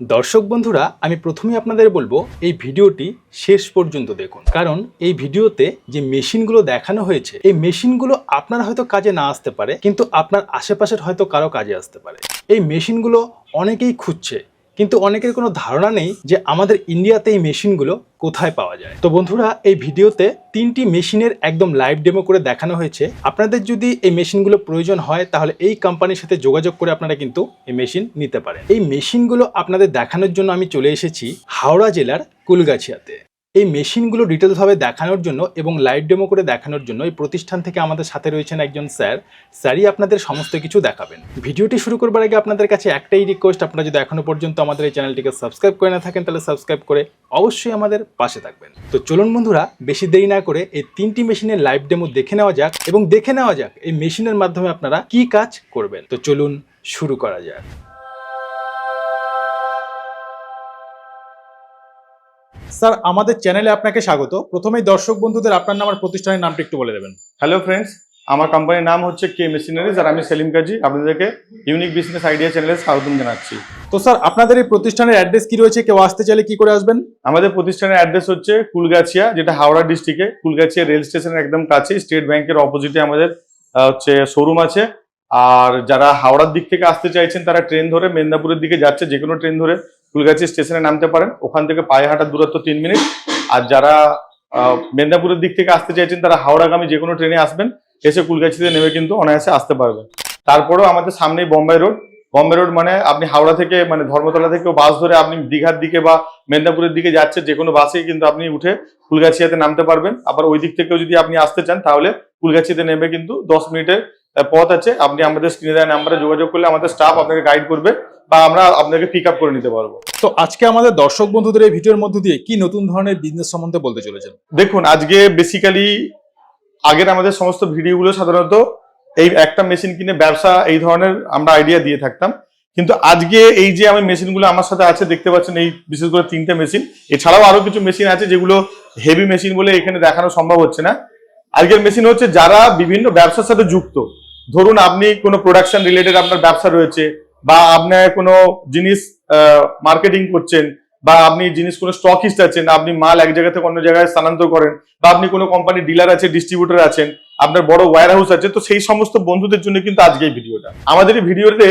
দর্শক বন্ধুরা, আমি প্রথমে আপনাদের বলব, এই ভিডিওটি শেষ পর্যন্ত দেখুন। কারণ এই ভিডিওতে যে মেশিনগুলো দেখানো হয়েছে, এই মেশিনগুলো আপনার হয়তো কাজে না আসতে পারে, কিন্তু আপনার আশেপাশের হয়তো কারও কাজে আসতে পারে। এই মেশিনগুলো অনেকেই খুঁজছে কিন্তু অনেকের কোনো ধারণা নেই যে আমাদের ইন্ডিয়াতে এই মেশিনগুলো কোথায় পাওয়া যায়। তো বন্ধুরা, এই ভিডিওতে তিনটি মেশিনের একদম লাইভ ডেমো করে দেখানো হয়েছে। আপনাদের যদি এই মেশিনগুলো প্রয়োজন হয়, তাহলে এই কোম্পানির সাথে যোগাযোগ করে আপনারা কিন্তু এই মেশিন নিতে পারেন। এই মেশিনগুলো আপনাদের দেখানোর জন্য আমি চলে এসেছি হাওড়া জেলার কুলগাছিয়াতে। এই মেশিনগুলো ডিটেলসভাবে দেখানোর জন্য এবং লাইভ ডেমো করে দেখানোর জন্য এই প্রতিষ্ঠান থেকে আমাদের সাথে রয়েছেন একজন স্যার। স্যারই আপনাদের সমস্ত কিছু দেখাবেন। ভিডিওটি শুরু করবার আগে আপনাদের কাছে একটাই রিকোয়েস্ট আপনারা যদি এখনও পর্যন্ত আমাদের এই চ্যানেলটিকে সাবস্ক্রাইব করে না থাকেন, তাহলে সাবস্ক্রাইব করে অবশ্যই আমাদের পাশে থাকবেন। তো চলুন বন্ধুরা, বেশি দেরি না করে এই তিনটি মেশিনের লাইভ ডেমো দেখে নেওয়া যাক এবং দেখে নেওয়া যাক এই মেশিনের মাধ্যমে আপনারা কি কাজ করবেন। তো চলুন শুরু করা যাক। স্যার আমাদের চ্যানেলে আপনাকে স্বাগত। প্রথমেই দর্শক বন্ধুদের আপনার নাম আর প্রতিষ্ঠানের নামটা একটু বলে দেবেন। হ্যালো ফ্রেন্ডস আমার কোম্পানির নাম হচ্ছে কে মেশিনারিজ আর আমি সেলিম কাজী আপনাদেরকে ইউনিক বিজনেস আইডিয়া চ্যানেলে স্বাগতম জানাচ্ছি। তো স্যার আপনাদের এই প্রতিষ্ঠানের অ্যাড্রেস কি রয়েছে? কেউ আসতে চাইলে কি করে আসবেন? আমাদের প্রতিষ্ঠানের অ্যাড্রেস হচ্ছে কুলগাছিয়া যেটা হাওড়া ডিস্ট্রিক্টে কুলগাছিয়া রেল স্টেশনের একদম কাছে স্টেট ব্যাংকের অপোজিটে আমাদের হচ্ছে শোরুম আছে। আর যারা হাওড়ার দিক থেকে আসতে চাইছেন তারা ট্রেন ধরে মেদিনীপুরের দিকে যাচ্ছে যে কোনো ট্রেন ধরে। কুলগাছিয়া স্টেশনে নামতে পারেন। ওখান থেকে পায়ে হাঁটার দূরত্ব তিন মিনিট। আর যারা মেদিনীপুরের দিক থেকে আসতে চাইছেন, তারা হাওড়াগামী যে কোনো ট্রেনে আসবেন। এসে কুলগাছিতে নেমে কিন্তু অনায়াসে আসতে পারবেন। তারপরেও আমাদের সামনেই বোম্বাই রোড। বম্বে রোড মানে আপনি হাওড়া থেকে মানে ধর্মতলা থেকে বাস ধরে আপনি দীঘার দিকে বা মেদিনীপুরের দিকে যাচ্ছে যে কোনো বাসেই কিন্তু আপনি উঠে ফুলগাছিয়াতে নামতে পারবেন। আবার ওই দিক থেকেও যদি আপনি আসতে চান, তাহলে ফুলগাছিয়াতে নেমে কিন্তু দশ মিনিটের পথ আছে। আপনি আমাদের স্ক্রিনে দেওয়া নাম্বারে যোগাযোগ করলে আমাদের স্টাফ আপনাকে গাইড করবে বা আমরা আপনাকে পিক আপ করে নিতে পারব। তো আজকে আমাদের দর্শক বন্ধুদের এই ভিডিওর মধ্য দিয়ে কি নতুন ধরনের বিজনেস সম্বন্ধে বলতে চলেছেন? দেখুন আজকে বেসিক্যালি আগের আমাদের সমস্ত ভিডিওগুলো সাধারণত এই একটা মেশিন কিনে ব্যবসা এই ধরনের আমরা আইডিয়া দিয়ে থাকতাম। কিন্তু আজকে এই যে আমি মেশিনগুলো আমার সাথে আছে দেখতে পাচ্ছেন এই বিশেষ করে তিনটে মেশিন এছাড়াও আরও কিছু মেশিন আছে যেগুলো হেভি মেশিন বলে এখানে দেখানো সম্ভব হচ্ছে না। আজকের মেশিন হচ্ছে যারা বিভিন্ন ব্যবসার সাথে যুক্ত। ধরুন আপনি কোনো প্রোডাকশন রিলেটেড আপনার ব্যবসা রয়েছে বা আপনার কোনো জিনিস মার্কেটিং করছেন বা আপনি জিনিস কোনো স্টকিস্ট আছেন, আপনি মাল এক জায়গা থেকে অন্য জায়গায় স্থানান্তর করেন বা আপনি কোনো কোম্পানির ডিলার আছে ডিস্ট্রিবিউটর আছেন, আপনার বড় ওয়্যার হাউস আছে, তো সেই সমস্ত বন্ধুদের জন্য কিন্তু আজকে এই ভিডিওটা আমাদের এই ভিডিওতে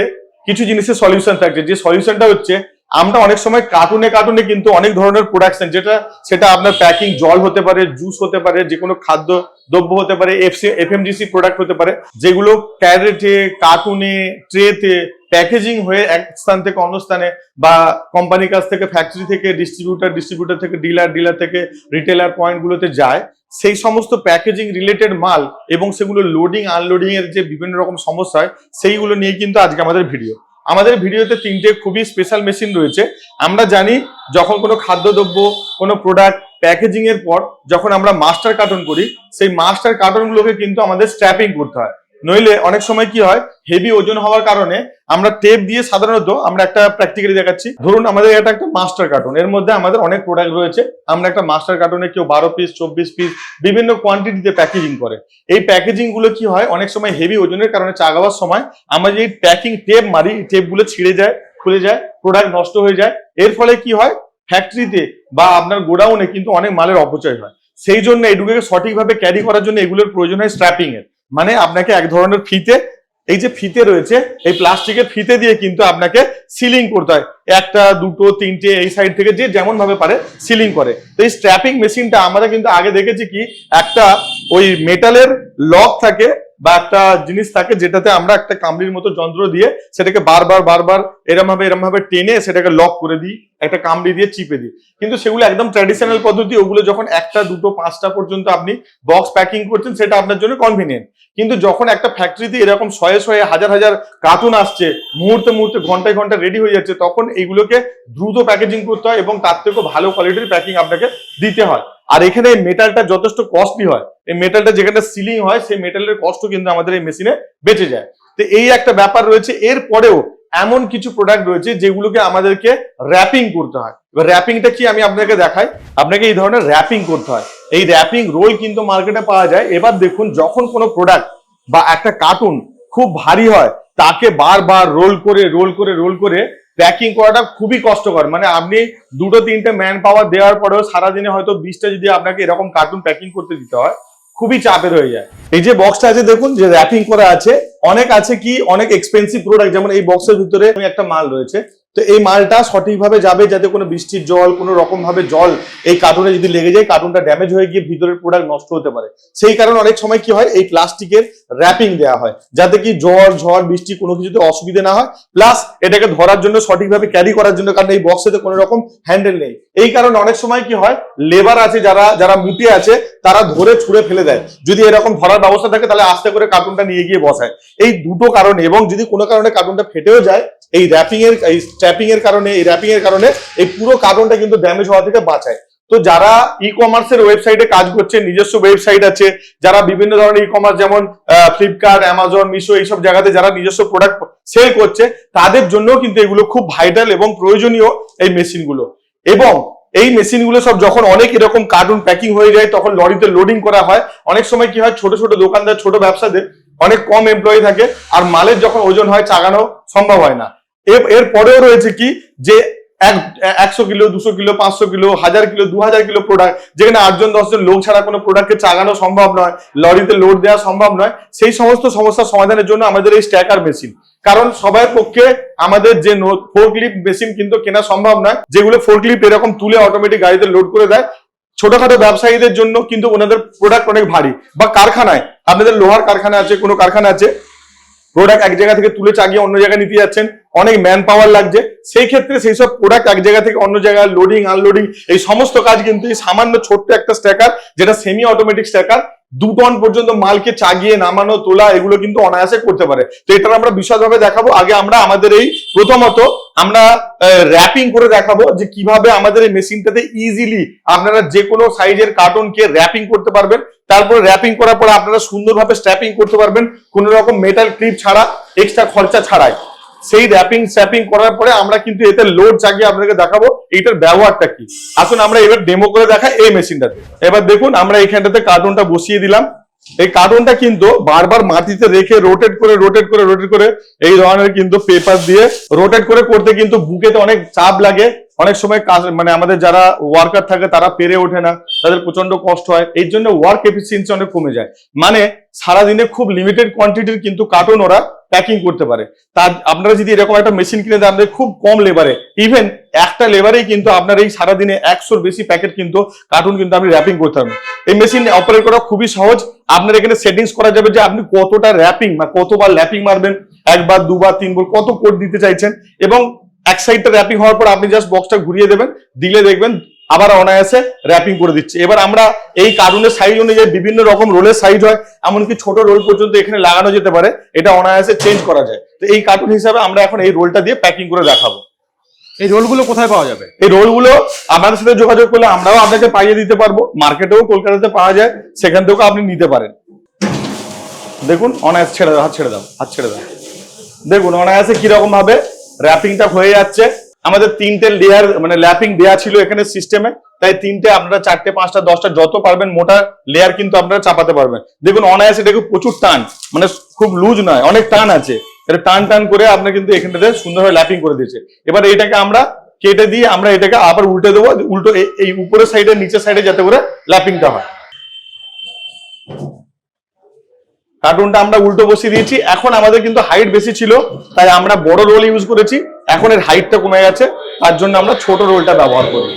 কিছু জিনিসের সলিউশন থাকছে। যে সলিউশনটা হচ্ছে আমরা অনেক সময় কার্টুনে কার্টুনে কিন্তু অনেক ধরনের প্রোডাকশন যেটা, সেটা আপনার প্যাকিং জল হতে পারে জুস হতে পারে যে কোনো খাদ্য দ্রব্য হতে পারে এফসি এফএমজিসি প্রোডাক্ট হতে পারে, যেগুলো ক্যারেটে কার্টুনে ট্রেতে প্যাকেজিং হয়ে এক স্থান থেকে অন্য স্থানে বা কোম্পানির কাছ থেকে ফ্যাক্টরি থেকে ডিস্ট্রিবিউটার ডিস্ট্রিবিউটার থেকে ডিলার ডিলার থেকে রিটেলার পয়েন্টগুলোতে যায়, সেই সমস্ত প্যাকেজিং রিলেটেড মাল এবং সেগুলো লোডিং আনলোডিং এর যে বিভিন্ন রকম সমস্যা হয়, সেইগুলো নিয়ে কিন্তু আজকে আমাদের ভিডিও আমাদের ভিডিওতে তিনটে খুবই স্পেশাল মেশিন রয়েছে। আমরা জানি যখন কোনো খাদ্যদ্রব্য, কোনো প্রোডাক্ট প্যাকেজিং এর পর যখন আমরা মাস্টার কার্টন করি, সেই মাস্টার কার্টনগুলোকে কিন্তু আমাদের স্ট্র্যাপিং করতে হয়। নইলে অনেক সময় কি হয় হেভি ওজন হওয়ার কারণে আমরা টেপ দিয়ে সাধারণত আমরা একটা প্র্যাকটিক্যালি দেখাচ্ছি। ধরুন আমাদের এটা একটা মাস্টার কার্টুন এর মধ্যে আমাদের অনেক প্রোডাক্ট রয়েছে। আমরা একটা মাস্টার কার্টনে কেউ বারো পিস চব্বিশ পিস বিভিন্ন কোয়ান্টিটিতে প্যাকেজিং করে। এই প্যাকেজিংগুলো কি হয়, অনেক সময় হেভি ওজনের কারণে চাগাবার সময় আমরা যে প্যাকিং টেপ মারি টেপগুলো ছিঁড়ে যায়, খুলে যায় প্রোডাক্ট নষ্ট হয়ে যায়। এর ফলে কি হয় ফ্যাক্টরিতে বা আপনার গোডাউনে কিন্তু অনেক মালের অপচয় হয়। সেই জন্য এগুলোকে সঠিকভাবে ক্যারি করার জন্য এগুলোর প্রয়োজন হয় স্ট্র্যাপিং এর। মানে আপনাকে এক ধরনের ফিতে, এই যে ফিতে রয়েছে, এই প্লাস্টিকের ফিতে দিয়ে কিন্তু আপনাকে সিলিং করতে হয়। একটা, দুটো, তিনটে, এই সাইড থেকে যে যেমন ভাবে পারে সিলিং করে। তো এই স্ট্র্যাপিং মেশিনটা আমরা কিন্তু আগে দেখেছি কি, একটা ওই মেটালের লক থাকে বা একটা জিনিস থাকে যেটাতে আমরা একটা কামড়ির মতো যন্ত্র দিয়ে সেটাকে বারবার বারবার এরম ভাবে এরম ভাবে টেনে সেটাকে লক করে দিই, একটা কামড়ি দিয়ে চিপে দিই। কিন্তু সেগুলো একদম ট্র্যাডিশনাল পদ্ধতি, ওগুলো যখন একটা, দুটো, পাঁচটা পর্যন্ত আপনি বক্স প্যাকিং করছেন, সেটা আপনার জন্য কনভিনিয়েন্ট কিন্তু যখন একটা ফ্যাক্টরিতে এরকম শয়ে শয়ে হাজার হাজার কার্টুন আসছে, মুহূর্তে মুহূর্তে, ঘন্টায় ঘণ্টা রেডি হয়ে যাচ্ছে, তখন এইগুলোকে দ্রুত প্যাকেজিং করতে হয় এবং তার থেকেও ভালো কোয়ালিটির প্যাকিং আপনাকে দিতে হয়। আর এখানে মেটালটা যথেষ্ট কস্টলি হয়। এই মেটালটা যেখানে সিলিং হয়, সেই মেটালের কষ্ট কিন্তু আমাদের এই মেশিনে বেঁচে যায়। তো এই একটা ব্যাপার রয়েছে। এর পরেও এমন কিছু প্রোডাক্ট রয়েছে যেগুলোকে আমাদেরকে র্যাপিং করতে হয়। এবার র্যাপিংটা কি আমি আপনাকে দেখাই? আপনাকে এই ধরনের র্যাপিং করতে হয়। এই র্যাপিং রোল কিন্তু মার্কেটে পাওয়া যায়। এবার দেখুন, যখন কোনো প্রোডাক্ট বা একটা কার্টুন খুব ভারী হয়, তাকে বারবার রোল করে রোল করে রোল করে প্যাকিং করাটা খুবই কষ্টকর। মানে আপনি দুটো, তিনটে ম্যান পাওয়ার দেওয়ার পরেও সারাদিনে হয়তো বিশটা যদি আপনাকে এরকম কার্টুন প্যাকিং করতে দিতে হয়, খুবই চাপের হয়ে যায়। এই যে বক্সটা আছে দেখুন, যে র্যাপিং করা আছে, অনেক আছে কি, অনেক এক্সপেন্সিভ প্রোডাক্ট যেমন এই বক্সের ভিতরে একটা মাল রয়েছে। তো এই মালটা সঠিকভাবে যাবে যাতে কোনো বৃষ্টির জল, কোনো রকম ভাবে জল এই কার্টুনে যদি লেগে যায়, কার্টুনটা ড্যামেজ হয়ে গিয়ে ভিতরের প্রোডাক্ট নষ্ট হতে পারে। সেই কারণে অনেক সময় কি হয়, এই প্লাস্টিকের র্যাপিং দেওয়া হয়, যাতে কি জ্বর, ঝড়, বৃষ্টি কোনো কিছুতে অসুবিধা না হয়। প্লাস এটাকে ধরার জন্য, সঠিকভাবে ক্যারি করার জন্য, কারণ এই বক্সেতে কোনো রকম হ্যান্ডেল নেই। এই কারণে অনেক সময় কি হয় লেবার আছে যারা যারা মুটে আছে, তারা ধরে ছুঁড়ে ফেলে দেয়। যদি এরকম ধরার ব্যবস্থা থাকে, তাহলে আস্তে করে কার্টুনটা নিয়ে গিয়ে বসায়। এই দুটো কারণে, এবং যদি কোনো কারণে কার্টুনটা ফেটেও যায় এই র্যাপিং এর, এই স্ট্র্যাপিং এর কারণে, এই র্যাপিং এর কারণে এই পুরো কার্টুনটা কিন্তু ড্যামেজ হওয়া থেকে বাঁচায়। তো যারা ই কমার্সের ওয়েবসাইটে কাজ করছে, নিজস্ব ওয়েবসাইট আছে, যারা বিভিন্ন ধরনের ই কমার্স যেমন ফ্লিপকার্ট অ্যামাজন মিশো এইসব জায়গাতে যারা নিজস্ব প্রোডাক্ট সেল করছে, তাদের জন্য কিন্তু এগুলো খুব ভাইটাল এবং প্রয়োজনীয় এই মেশিনগুলো এবং এই মেশিনগুলো সব যখন অনেক এরকম কার্টুন প্যাকিং হয়ে যায়, তখন লরিতে লোডিং করা হয়। অনেক সময় কি হয়, ছোট ছোট দোকানদার, ছোট ব্যবসাদের অনেক কম এমপ্লয়ি থাকে, আর মালের যখন ওজন হয় চাগানো সম্ভব হয় না। এর- পরেও রয়েছে কি, যে এক, একশো কিলো, দুশো কিলো, পাঁচশো কিলো, হাজার কিলো, দু হাজার কিলো প্রোডাক্ট যেখানে আটজন, দশজন লোক ছাড়া কোনো প্রোডাক্টকে চাগানো সম্ভব নয়, লরিতে লোড দেওয়া সম্ভব নয়, সেই সমস্ত সমস্যার সমাধানের জন্য আমাদের এই স্ট্যাকার মেশিন কারণ সবার পক্ষে আমাদের যে ফোরক্লিপ মেশিন কিন্তু কেনা সম্ভব নয়, যেগুলো ফোরক্লিপ এরকম তুলে অটোমেটিক গাড়িতে লোড করে দেয় ছোটখাটো ব্যবসায়ীদের জন্য কিন্তু ওনাদের প্রোডাক্ট অনেক ভারী। বা কারখানায়, আপনাদের লোহার কারখানা আছে, কোনো কারখানা আছে প্রোডাক্ট এক জায়গা থেকে তুলে চাগিয়ে অন্য জায়গায় নিতে যাচ্ছেন অনেক ম্যান পাওয়ার লাগছে। সেই ক্ষেত্রে সেই সব প্রোডাক্ট এক জায়গা থেকে অন্য জায়গায় লোডিং আনলোডিং এই সমস্ত কাজ কিন্তু এই সামান্য ছোট্ট একটা স্ট্যাকার যেটা সেমি অটোমেটিক স্ট্যাকার দু টন পর্যন্ত মালকে চাগিয়ে নামানো, তোলা, এগুলো কিন্তু অনায়াসে করতে পারে। তো এটা আমরা বিশদভাবে দেখাবো। আগে আমরা আমাদের এই প্রথমত আমরা র্যাপিং করে দেখাবো যে কীভাবে আমাদের এই মেশিনটাতে ইজিলি আপনারা যে কোনো সাইজের কার্টুনকে র্যাপিং করতে পারবেন। তারপরে র্যাপিং করার পর আপনারা সুন্দরভাবে স্ট্র্যাপিং করতে পারবেন। কোনো রকম মেটাল ক্লিপ ছাড়া এক্সট্রা খরচা ছাড়াই। সেই র্যাপিং স্যাপিং করার পরে আমরা কিন্তু এতে লোড জাগিয়ে আপনাকে দেখাবো এইটার ব্যবহারটা কি। আসুন আমরা এবার ডেমো করে দেখা এই মেশিনটাতে এবার দেখুন, আমরা এখানটাতে কার্টুনটা বসিয়ে দিলাম। এই কার্টুনটা কিন্তু বারবার মাটিতে রেখে রোটেট করে রোটেট করে রোটেট করে এই ধরনের কিন্তু পেপার দিয়ে রোটেট করে করতে কিন্তু বুকেতে অনেক চাপ লাগে। অনেক সময় কাজ মানে আমাদের যারা ওয়ার্কার থাকে তারা পেরে ওঠে না, তাদের প্রচণ্ড কষ্ট হয় এই জন্য ওয়ার্ক এফিসিয়েন্সি অনেক কমে যায়। মানে সারাদিনে খুব লিমিটেড কোয়ান্টিটির কিন্তু কার্টুন ওরা প্যাকিং করতে পারে। তার, আপনারা যদি এরকম একটা মেশিন কিনে দেন আপনাদের খুব কম লেবারে ইভেন একটা লেবারেই কিন্তু আপনার এই সারাদিনে একশোর বেশি প্যাকেট কিন্তু কার্টুন কিন্তু আপনি র্যাপিং করতে পারবেন। এই মেশিন অপারেট করা খুবই সহজ। আপনার এখানে সেটিংস করা যাবে যে আপনি কতটা র্যাপিং বা কতবার ল্যাপিং মারবেন, একবার, দুবার, তিনবার, কত কোড দিতে চাইছেন এবং এক সাইডটা র্যাপিং হওয়ার পর আপনি জাস্ট বক্সটা ঘুরিয়ে দেবেন দিলে দেখবেন আবার অনায়াসে র্যাপিং করে দিচ্ছে। এবার আমরা এই কার্টুনের সাইজ অনুযায়ী বিভিন্ন রকম রোলের সাইজ হয় এমনকি ছোট রোল পর্যন্ত এখানে লাগানো যেতে পারে এটা অনায়াসে চেঞ্জ করা যায়। তো এই কার্টুন হিসাবে আমরা এখন এই রোলটা দিয়ে প্যাকিং করে দেখাবো। এই রোলগুলো কোথায় পাওয়া যাবে? এই রোলগুলো আমাদের সাথে যোগাযোগ করলে আমরাও আপনাকে পাইয়ে দিতে পারব মার্কেটেও কলকাতাতে পাওয়া যায় সেখান থেকেও আপনি নিতে পারেন। দেখুন অনায়াস ছেড়ে দাও হাত ছেড়ে দাও হাত ছেড়ে দাও। দেখুন অনায়াসে কীরকম ভাবে র্যাপিংটা হয়ে যাচ্ছে। আমাদের তিনটে লেয়ার মানে ল্যাপিং দেয়া ছিল এখানে সিস্টেমে তাই তিনটে আপনারা চারটে, পাঁচটা, দশটা যত পারবেন মোটা লেয়ার কিন্তু আপনারা চাপাতে পারবেন। দেখুন, অনায়াসে দেখুন প্রচুর টান। মানে খুব লুজ নয়, অনেক টান আছে। এটা টান টান করে আপনি কিন্তু এখানটাতে সুন্দরভাবে ল্যাপিং করে দিয়েছে। এবার এটাকে আমরা কেটে দিয়ে আমরা এটাকে আবার উল্টে দেবো। উল্টো এই উপরের সাইডে নিচের সাইডে যাতে করে ল্যাপিংটা হয়। কার্টুনটা আমরা উল্টো বসিয়ে দিয়েছি। এখন আমাদের কিন্তু হাইট বেশি ছিল, তাই আমরা বড় রোল ইউজ করেছি। এখন এর হাইটটা কমে গেছে, তার জন্য আমরা ছোট রোলটা ব্যবহার করি।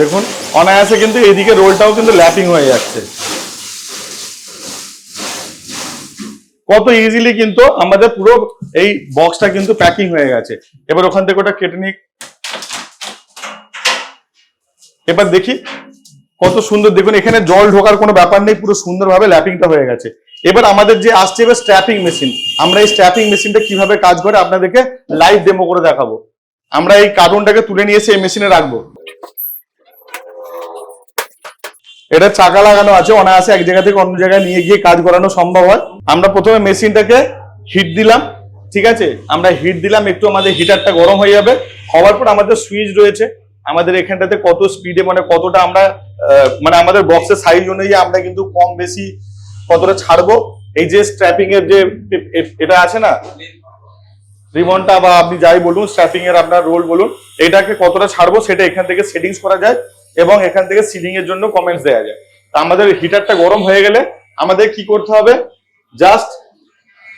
দেখুন, অনায়াসে কিন্তু এদিকে রোলটাও কিন্তু ল্যাপিং হয়ে যাচ্ছে। কত ইজিলি কিন্তু আমাদের পুরো এই বক্সটা কিন্তু প্যাকিং হয়ে গেছে। এবার ওখান থেকে ওটা কেটে নিই। এবার দেখি কত সুন্দর, দেখুন, এখানে জল ঢোকার কোনো ব্যাপার নেই, পুরো সুন্দরভাবে ল্যাপিংটা হয়ে গেছে। এবার আমাদের যে আসছে, এবার স্ট্র্যাপিং মেশিন আমরা এই স্ট্র্যাপিং মেশিনটা কীভাবে কাজ করে আপনাদেরকে লাইভ ডেমো করে দেখাবো। আমরা এই কার্টুনটাকে তুলে নিয়ে এসে এই মেশিনে রাখব। এটা চাকা লাগানো আছে, অনায়াসে এক জায়গা থেকে অন্য জায়গায় নিয়ে গিয়ে কাজ করানো সম্ভব হয়। আমরা প্রথমে মেশিনটাকে হিট দিলাম, ঠিক আছে? আমরা হিট দিলাম, একটু আমাদের হিটারটা গরম হয়ে যাবে। হওয়ার পর আমাদের সুইচ রয়েছে। আমাদের এখানটাতে কত স্পিডে মানে কতটা আমরা মানে আমাদের বক্সের সাইজ অনুযায়ী আমরা কিন্তু কম বেশি কতটা ছাড়বো? এই যে স্ট্র্যাপিং এর যে এটা আছে না? রিবনটা বা আপনি যাই বলুন স্ট্র্যাপিং এর আপনার রোল বলুন, এটাকে কতটা ছাড়বো সেটা এখান থেকে সেটিংস করা যায় এবং এখান থেকে সিলিং এর জন্য কমেন্টস দেওয়া যায়। তা আমাদের হিটারটা গরম হয়ে গেলে আমাদের কি করতে হবে? জাস্ট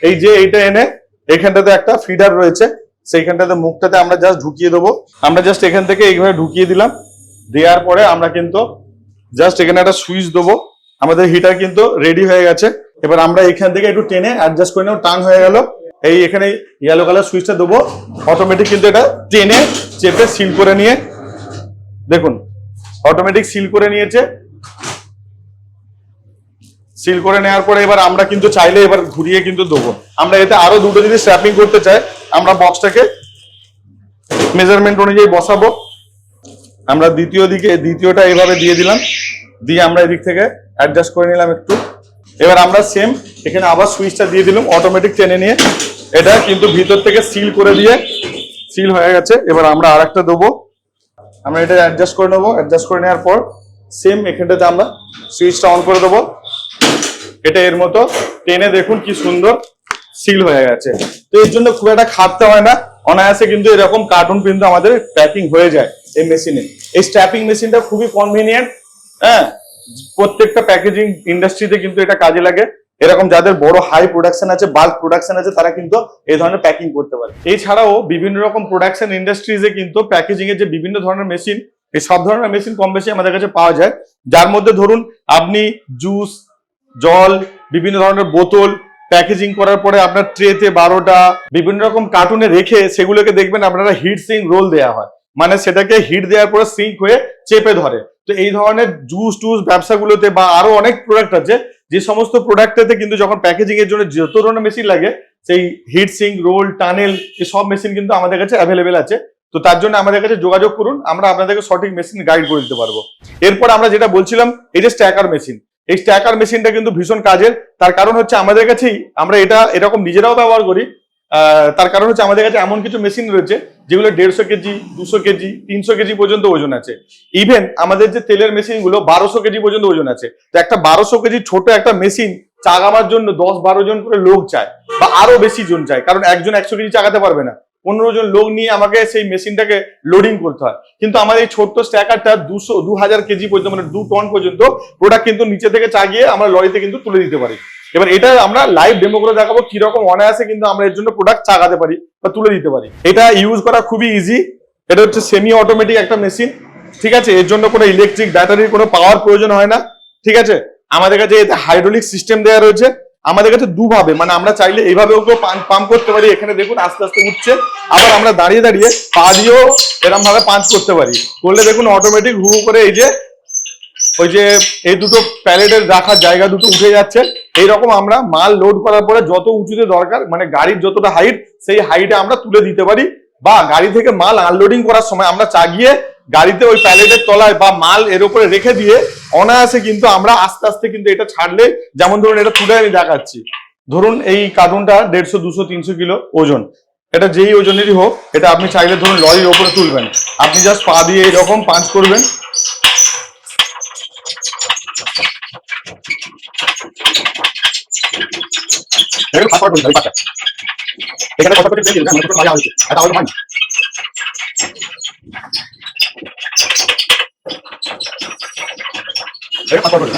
এই যে এইটা এনে এখানটাতে একটা ফিডার রয়েছে। সেইখানটাতে মুখটাতে আমরা জাস্ট ঢুকিয়ে দেবো। আমরা জাস্ট এখান থেকে এইভাবে ঢুকিয়ে দিলাম। দেওয়ার পরে আমরা কিন্তু জাস্ট এখানে একটা সুইচ দেবো। আমাদের হিটার কিন্তু রেডি হয়ে গেছে। এবার আমরা এখান থেকে একটু টেনে অ্যাডজাস্ট করে নেব। টান হয়ে গেল। এই এখানে ইয়েলো কালার সুইচটা দেবো। অটোমেটিক কিন্তু এটা টেনে চেপে সিল করে নিয়ে দেখুন অটোমেটিক সিল করে নিয়েছে। সিল করে নেওয়ার পরে এবার আমরা কিন্তু চাইলে এবার ঘুরিয়ে কিন্তু দেবো। আমরা এতে আরও দুটো যদি স্ট্র্যাপিং করতে চাই। আমরা বক্সটাকে মেজারমেন্ট অনুযায়ী বসাবো। আমরা দ্বিতীয় দিকে, দ্বিতীয়টা এভাবে দিয়ে দিলাম। দিয়ে আমরা এদিক থেকে অ্যাডজাস্ট করে নিলাম একটু। এবার আমরা সেম এখানে আবার সুইচটা দিয়ে দিলাম অটোমেটিক টেনে নিয়ে। এটা কিন্তু ভিতর থেকে সিল করে দিয়ে সিল হয়ে গেছে। এবার আমরা আর একটা দেবো। আমরা এটা অ্যাডজাস্ট করে নেব। অ্যাডজাস্ট করে নেওয়ার পর সেম এখানটাতে আমরা সুইচটা অন করে দেবো। এটা এর মতো। টেনে দেখুন কি সুন্দর সিল হয়ে গেছে। তো এর জন্য খুব একটা খাটতে হয় না। অনায়াসে কিন্তু এরকম কার্টুন কিন্তু আমাদের প্যাকিং হয়ে যায় এই মেশিনে। এই স্ট্যাপিং মেশিনটা খুবই কনভিনিয়েন্ট হ্যাঁ? প্রত্যেকটা প্যাকেজিং ইন্ডাস্ট্রিতে কিন্তু এটা কাজে লাগে। এরকম যাদের বড় হাই প্রোডাকশন আছে বাল্ক প্রোডাকশন আছে, তারা কিন্তু এই ধরনের প্যাকিং করতে পারে। এছাড়াও বিভিন্ন রকম প্রোডাকশন ইন্ডাস্ট্রিজে কিন্তু প্যাকেজিং এর যে বিভিন্ন ধরনের মেশিন এই সব ধরনের মেশিন কম বেশি আমাদের কাছে পাওয়া যায়। যার মধ্যে ধরুন আপনি জুস জল, বিভিন্ন ধরনের বোতল প্যাকেজিং করার পরে আপনার ট্রেতে বারোটা, বিভিন্ন রকম কার্টুনে রেখে সেগুলোকে দেখবেন আপনারা হিট সিং রোল দেওয়া হয়। মানে সেটাকে হিট দেওয়ার পরে সিঙ্ক হয়ে চেপে ধরে। তো এই ধরনের জুস টুস ব্যবসাগুলোতে বা আরও অনেক প্রোডাক্ট আছে, যে সমস্ত প্রোডাক্টেতে কিন্তু যখন প্যাকেজিং এর জন্য যত ধরনের মেশিন লাগে, সেই হিট সিং রোল টানেল সব মেশিন কিন্তু আমাদের কাছে অ্যাভেলেবেল আছে। তো তার জন্য আমাদের কাছে যোগাযোগ করুন, আমরা আপনাদেরকে সঠিক মেশিন গাইড করে দিতে পারব। এরপর আমরা যেটা বলছিলাম, এই যে স্ট্যাকার মেশিন এই স্ট্যাকার মেশিনটা কিন্তু ভীষণ কাজের। তার কারণ হচ্ছে আমাদের কাছেই আমরা এটা এরকম নিজেরাও ব্যবহার করি। তার কারণ হচ্ছে আমাদের কাছে এমন কিছু মেশিন রয়েছে, যেগুলো দেড়শো কেজি, দুশো কেজি, তিনশো কেজি পর্যন্ত ওজন আছে। ইভেন আমাদের যে তেলের মেশিনগুলো বারোশো কেজি পর্যন্ত ওজন আছে। তো একটা বারোশো কেজি ছোট একটা মেশিন চাগাবার জন্য দশ বারো জন করে লোক চায়, বা আরও বেশি জন চায়, কারণ একজন একশো কেজি চাগাতে পারবে না। পনেরো জন লোক নিয়ে আমাকে সেই মেশিনটাকে লোডিং করতে হয়। কিন্তু আমার এই ছোট্ট স্ট্যাকারটা দুশো দু হাজার কেজি পর্যন্ত মানে দু টন পর্যন্ত প্রোডাক্ট কিন্তু নিচে থেকে চাগিয়ে আমরা লরিতে কিন্তু তুলে দিতে পারি। এবার এটা আমরা লাইভ ডেমো করে দেখাবো কীরকম অনায়াসে কিন্তু আমরা এর জন্য প্রোডাক্ট চাগাতে পারি বা তুলে দিতে পারি। এটা ইউজ করা খুবই ইজি এটা হচ্ছে সেমি অটোমেটিক একটা মেশিন ঠিক আছে? এর জন্য কোনো ইলেকট্রিক ব্যাটারির কোনো পাওয়ার প্রয়োজন হয় না, ঠিক আছে? আমাদের কাছে এতে হাইড্রোলিক সিস্টেম দেওয়া রয়েছে। আমাদের কাছে দুভাবে মানে আমরা চাইলে এইভাবেও কেউ পাম্প করতে পারি, এখানে দেখুন আস্তে আস্তে উঠছে, আবার আমরা দাঁড়িয়ে দাঁড়িয়ে পা দিয়েও এরকম ভাবে পাঞ্চ করতে পারি। করলে দেখুন অটোমেটিক হু করে এই যে, ওই যে এই দুটো প্যালেটের রাখার জায়গা দুটো উঠে যাচ্ছে। এইরকম আমরা মাল লোড করার পরে যত উঁচুতে দরকার মানে গাড়ির যতটা হাইট সেই হাইটে আমরা তুলে দিতে পারি। বা গাড়ি থেকে মাল আনলোডিং করার সময় আমরা চাগিয়ে গাড়িতে ওই প্যালেটের তলায় বা মাল এর উপরে রেখে দিয়ে অনায়াসে কিন্তু আমরা আস্তে আস্তে কিন্তু এটা ছাড়লে, যেমন ধরুন এটা তুলে আমি দেখাচ্ছি। ধরুন এই কার্টুনটা দেড়শো, দুশো, তিনশো কিলো ওজন। এটা যেই ওজনেরই হোক, এটা আপনি চাইলে ধরুন লরির ওপরে তুলবেন। আপনি জাস্ট পা দিয়ে এরকম পাঞ্চ করবেন। এখানে এটা এখানে পাসওয়ার্ড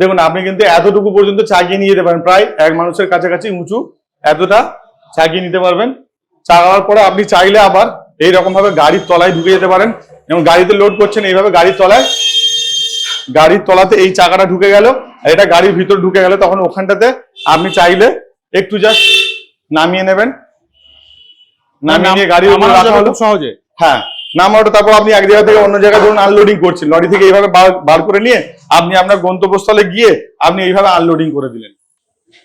দেখুন, আপনি কিন্তু এতটুকু পর্যন্ত চাগিয়ে নিয়ে যেতে পারেন। প্রায় এক মানুষের কাছাকাছি উঁচু এতটা চাগিয়ে নিতে পারবেন। চাগাবার পরে আপনি চাইলে আবার এইরকম ভাবে গাড়ির তলায় ঢুকে যেতে পারেন। এবং গাড়িতে লোড করছেন, এইভাবে গাড়ির তলায় গাড়ির তলাতে এই চাকাটা ঢুকে গেল আর এটা গাড়ির ভিতর ঢুকে গেল তখন ওখানটাতে আপনি চাইলে একটু জাস্ট নামিয়ে নেবেন। নামিয়ে নিয়ে খুব সহজে। হ্যাঁ নামাটা তারপর আপনি এক জায়গা থেকে অন্য জায়গায় ধরুন আনলোডিং করছেন। লরি থেকে এইভাবে বার- বার করে নিয়ে আপনি আপনার গন্তব্যস্থলে গিয়ে আপনি এইভাবে আনলোডিং করে দিলেন।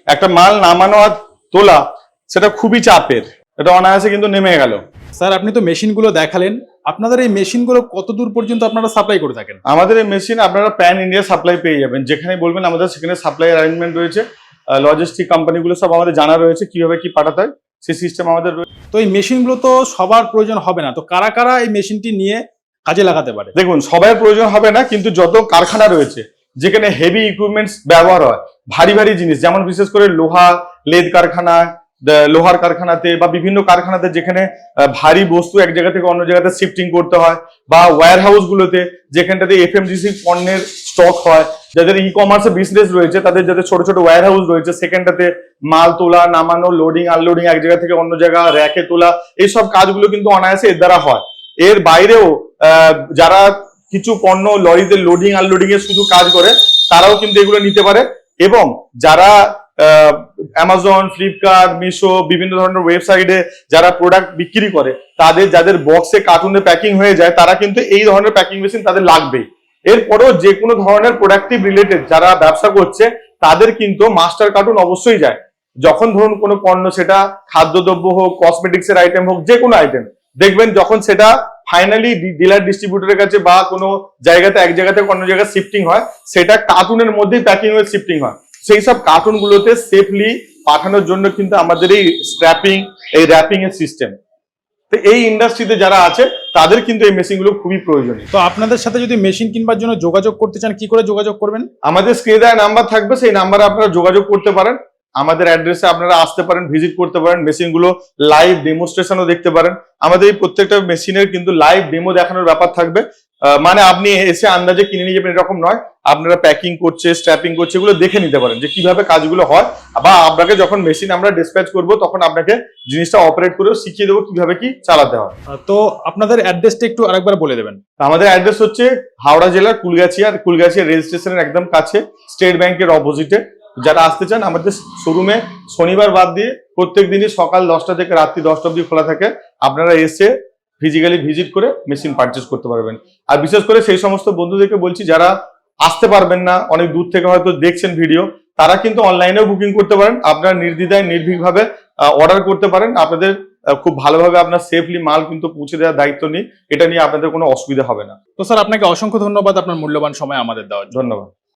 একটা মাল নামানো আর তোলা সেটা খুবই চাপের। এটা অনায়াসে কিন্তু নেমে গেল। স্যার আপনি তো মেশিনগুলো দেখালেন আপনাদের এই মেশিনগুলো কত দূর পর্যন্ত আপনারা সাপ্লাই করে থাকেন? আমাদের এই মেশিন আপনারা প্যান ইন্ডিয়া সাপ্লাই পেয়ে যাবেন। যেখানে বলবেন আমাদের সেখানে সাপ্লাই অ্যারেঞ্জমেন্ট রয়েছে। লজিস্টিক কোম্পানিগুলো সব আমাদের জানা রয়েছে কীভাবে কি পাঠাতে হয় সেই সিস্টেম আমাদের রয়েছে তো এই মেশিনগুলো তো সবার প্রয়োজন হবে না। তো কারা কারা এই মেশিনটি নিয়ে কাজে লাগাতে পারে? দেখুন সবার প্রয়োজন হবে না কিন্তু যত কারখানা রয়েছে যেখানে হেভি ইকুইপমেন্টস ব্যবহার হয় ভারী ভারী জিনিস যেমন বিশেষ করে লোহা লেদ কারখানা লোহার কারখানাতে বা বিভিন্ন কারখানাতে যেখানে ভারী বস্তু এক জায়গা থেকে অন্য জায়গাতে শিফটিং করতে হয় বা ওয়্যার হাউস গুলোতে যেখানটাতে এফএমজিসি পণ্যের স্টক হয়, যাদের ই কমার্স বিজনেস রয়েছে, তাদের যাদের ছোট ছোট ওয়্যার হাউস রয়েছে, সেখানটাতে মাল তোলা, নামানো লোডিং আনলোডিং এক জায়গা থেকে অন্য জায়গা র্যাকে তোলা এইসব কাজগুলো কিন্তু অনায়াসে এর দ্বারা হয়। এর বাইরেও যারা কিছু পণ্য লরিতে লোডিং আনলোডিং এর শুধু কাজ করে, তারাও কিন্তু এগুলো নিতে পারে এবং যারা অ্যামাজন ফ্লিপকার্ট মিশো বিভিন্ন ধরনের ওয়েবসাইটে যারা প্রোডাক্ট বিক্রি করে, তাদের যাদের বক্সে কার্টুনে প্যাকিং হয়ে যায়, তারা কিন্তু এই ধরনের প্যাকিং মেশিন তাদের লাগবেই। এরপরেও যে কোনো ধরনের প্রোডাক্টিভ রিলেটেড যারা ব্যবসা করছে, তাদের কিন্তু মাস্টার কার্টুন অবশ্যই যায়। যখন ধরুন কোনো পণ্য সেটা খাদ্যদ্রব্য হোক কসমেটিক্স এর আইটেম হোক, যে কোনো আইটেম দেখবেন যখন সেটা ফাইনালি ডিলার ডিস্ট্রিবিউটরের কাছে বা কোনো জায়গাতে, এক জায়গা থেকে অন্য জায়গায় শিফটিং হয়, সেটা কার্টুনের মধ্যেই প্যাকিং হয়ে শিফটিং হয়। সেই সব কার্টুন গুলোতে সেফলি পাঠানোর জন্য কিন্তু আমাদের এই স্ট্র্যাপিং এই র্যাপিং এর সিস্টেম তো এই ইন্ডাস্ট্রিতে যারা আছে তাদের কিন্তু এই মেশিনগুলো খুবই প্রয়োজনীয়। তো আপনাদের সাথে যদি মেশিন কিনবার জন্য যোগাযোগ করতে চান কি করে যোগাযোগ করবেন? আমাদের স্ক্রিনে দেওয়া নাম্বার থাকবে সেই নাম্বারে আপনারা যোগাযোগ করতে পারেন। আমাদের অ্যাড্রেসে আপনারা আসতে পারেন ভিজিট করতে পারেন মেশিনগুলো লাইভ ডেমোস্ট্রেশনও দেখতে পারেন। আমাদের এই প্রত্যেকটা মেশিনের কিন্তু লাইভ ডেমো দেখানোর ব্যাপার থাকবে। মানে আপনি এসে আন্দাজে কিনে নিয়ে যাবেন এরকম নয়। আপনারা প্যাকিং করছে স্ট্র্যাপিং করছে এগুলো দেখে নিতে পারেন যে কীভাবে কাজগুলো হয়। বা আপনাকে যখন মেশিন আমরা ডিসপ্যাচ করব তখন আপনাকে জিনিসটা অপারেট করেও শিখিয়ে দেবো কীভাবে কি চালাতে হয়। তো আপনাদের অ্যাড্রেসটা একটু আরেকবার বলে দেবেন। আমাদের অ্যাড্রেস হচ্ছে হাওড়া জেলার কুলগাছিয়া কুলগাছিয়া রেল স্টেশনের একদম কাছে স্টেট ব্যাংকের অপোজিটে যারা আসতে চান আমাদের শোরুমে শনিবার বাদ দিয়ে প্রত্যেক দিনই সকাল দশটা থেকে রাত্রি দশটা অবধি খোলা থাকে। আপনারা এসে ফিজিক্যালি ভিজিট করে মেশিন পারচেস করতে পারবেন। আর বিশেষ করে সেই সমস্ত বন্ধুদেরকে বলছি যারা আসতে পারবেন না অনেক দূর থেকে হয়তো দেখছেন ভিডিও তারা কিন্তু অনলাইনেও বুকিং করতে পারেন। আপনারা নির্দ্বিধায় নির্ভীকভাবে অর্ডার করতে পারেন। আপনাদের খুব ভালোভাবে আপনার সেফলি মাল কিন্তু পৌঁছে দেওয়ার দায়িত্ব নিই এটা নিয়ে আপনাদের কোনো অসুবিধা হবে না। তো স্যার আপনাকে অসংখ্য ধন্যবাদ আপনার মূল্যবান সময় আমাদের দেওয়ার ধন্যবাদ।